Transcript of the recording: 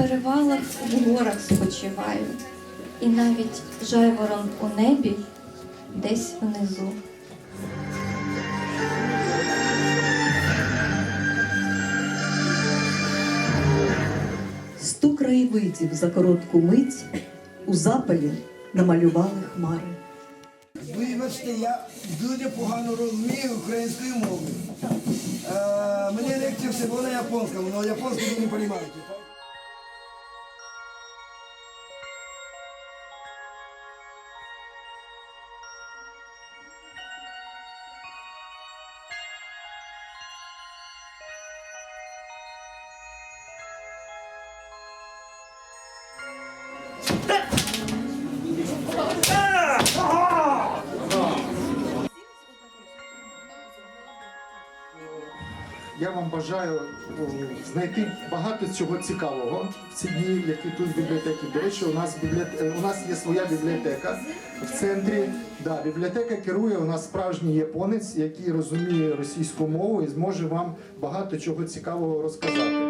перевалах в горах спочиваю, і навіть жайворон у небі десь внизу. Сто краєвидів за коротку мить у запалі намалювали хмари. Вибачте, я дуже погано розумію українською мовою. Е, мені легче всього на японському, але японську не розумієте. Я вам бажаю знайти багато цього цікавого в ці дні, які тут в бібліотеці. До речі, у нас бібліот- е, у нас є своя бібліотека в центрі. Да, бібліотека керує у нас справжній японець, який розуміє російську мову і зможе вам багато чого цікавого розказати.